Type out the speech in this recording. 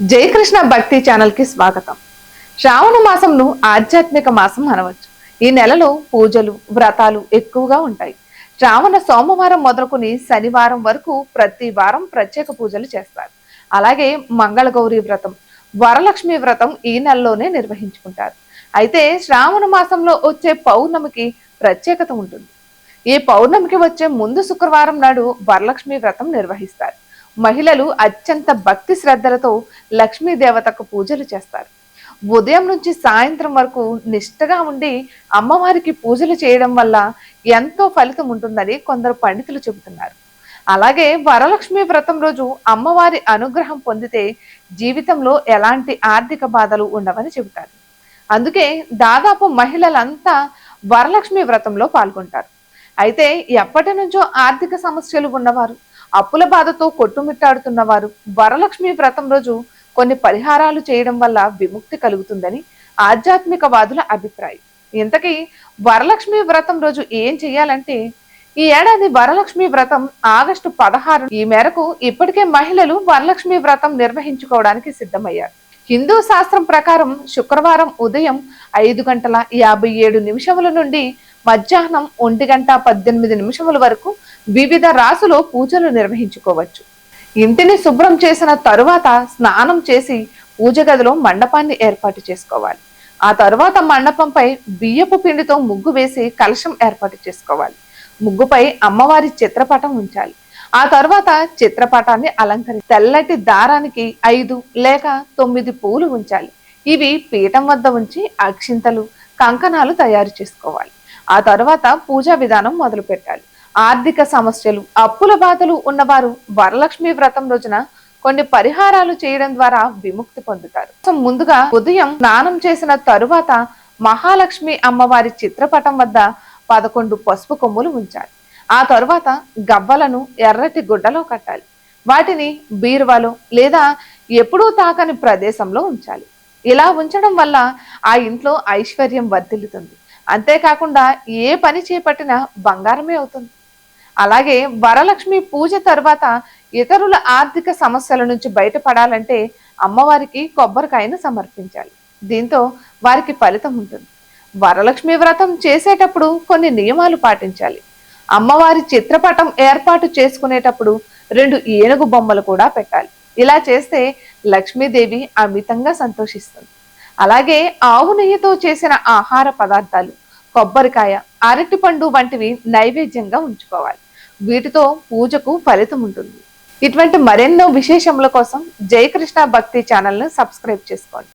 జయకృష్ణ భక్తి ఛానల్కి స్వాగతం. శ్రావణ మాసంను ఆధ్యాత్మిక మాసం అనవచ్చు. ఈ నెలలో పూజలు వ్రతాలు ఎక్కువగా ఉంటాయి. శ్రావణ సోమవారం మొదలుకొని శనివారం వరకు ప్రతి వారం ప్రత్యేక పూజలు చేస్తారు. అలాగే మంగళగౌరి వ్రతం వరలక్ష్మి వ్రతం ఈ నెలలోనే నిర్వహించుకుంటారు. అయితే శ్రావణ మాసంలో వచ్చే పౌర్ణమికి ప్రత్యేకత ఉంటుంది. ఈ పౌర్ణమికి వచ్చే ముందు శుక్రవారం నాడు వరలక్ష్మి వ్రతం నిర్వహిస్తారు. మహిళలు అత్యంత భక్తి శ్రద్ధలతో లక్ష్మీ దేవతకు పూజలు చేస్తారు. ఉదయం నుంచి సాయంత్రం వరకు నిష్ఠగా ఉండి అమ్మవారికి పూజలు చేయడం వల్ల ఎంతో ఫలితం ఉంటుందని కొందరు పండితులు చెబుతున్నారు. అలాగే వరలక్ష్మి వ్రతం రోజు అమ్మవారి అనుగ్రహం పొందితే జీవితంలో ఎలాంటి ఆర్థిక బాధలు ఉండవని చెబుతారు. అందుకే దాదాపు మహిళలంతా వరలక్ష్మి వ్రతంలో పాల్గొంటారు. అయితే ఎప్పటి నుంచో ఆర్థిక సమస్యలు ఉన్నవారు అప్పుల బాధతో కొట్టుమిట్టాడుతున్నవారు వరలక్ష్మి వ్రతం రోజు కొన్ని పరిహారాలు చేయడం వల్ల విముక్తి కలుగుతుందని ఆధ్యాత్మికవాదుల అభిప్రాయం. ఇంతకీ వరలక్ష్మి వ్రతం రోజు ఏం చేయాలంటే ఈ ఏడాది వరలక్ష్మి వ్రతం ఆగస్టు పదహారు ఈ మేరకు ఇప్పటికే మహిళలు వరలక్ష్మి వ్రతం నిర్వహించుకోవడానికి సిద్ధమయ్యారు. హిందూ శాస్త్రం ప్రకారం శుక్రవారం ఉదయం ఐదు గంటల యాభై ఏడు నిమిషముల నుండి మధ్యాహ్నం ఒంటి గంట పద్దెనిమిది నిమిషముల వరకు వివిధ రాసులో పూజలు నిర్వహించుకోవచ్చు. ఇంటిని శుభ్రం చేసిన తరువాత స్నానం చేసి పూజ గదిలో మండపాన్ని ఏర్పాటు చేసుకోవాలి. ఆ తరువాత మండపంపై బియ్యపు పిండితో ముగ్గు వేసి కలశం ఏర్పాటు చేసుకోవాలి. ముగ్గుపై అమ్మవారి చిత్రపటం ఉంచాలి. ఆ తర్వాత చిత్రపటాన్ని అలంకరి తెల్లటి దారానికి ఐదు లేక తొమ్మిది పూలు ఉంచాలి. ఇవి పీఠం వద్ద ఉంచి అక్షింతలు కంకణాలు తయారు చేసుకోవాలి. ఆ తర్వాత పూజా విధానం మొదలు పెట్టాలి ఆర్థిక సమస్యలు అప్పుల బాధలు ఉన్నవారు వరలక్ష్మి వ్రతం రోజున కొన్ని పరిహారాలు చేయడం ద్వారా విముక్తి పొందుతారు. సో ముందుగా ఉదయం స్నానం చేసిన తరువాత మహాలక్ష్మి అమ్మవారి చిత్రపటం వద్ద పదకొండు పసుపు కొమ్ములు ఉంచాలి ఆ తరువాత గవ్వలను ఎర్రటి గుడ్డలో కట్టాలి. వాటిని బీరువాలో లేదా ఎప్పుడూ తాకని ప్రదేశంలో ఉంచాలి. ఇలా ఉంచడం వల్ల ఆ ఇంట్లో ఐశ్వర్యం వర్ధిల్లుతుంది. అంతేకాకుండా ఏ పని చేపట్టినా బంగారమే అవుతుంది. అలాగే వరలక్ష్మి పూజ తర్వాత ఇతరుల ఆర్థిక సమస్యల నుంచి బయటపడాలంటే అమ్మవారికి కొబ్బరికాయను సమర్పించాలి. దీంతో వారికి ఫలితం ఉంటుంది. వరలక్ష్మి వ్రతం చేసేటప్పుడు కొన్ని నియమాలు పాటించాలి. అమ్మవారి చిత్రపటం ఏర్పాటు చేసుకునేటప్పుడు రెండు ఏనుగు బొమ్మలు కూడా పెట్టాలి. ఇలా చేస్తే లక్ష్మీదేవి అమితంగా సంతోషిస్తుంది. అలాగే ఆవు నెయ్యితో చేసిన ఆహార పదార్థాలు కొబ్బరికాయ అరటిపండు వంటివి నైవేద్యంగా ఉంచుకోవాలి. వీటితో పూజకు ఫలితం ఉంటుంది. ఇటువంటి మరెన్నో విశేషముల కోసం జయకృష్ణ భక్తి ఛానల్ను సబ్స్క్రైబ్ చేసుకోండి.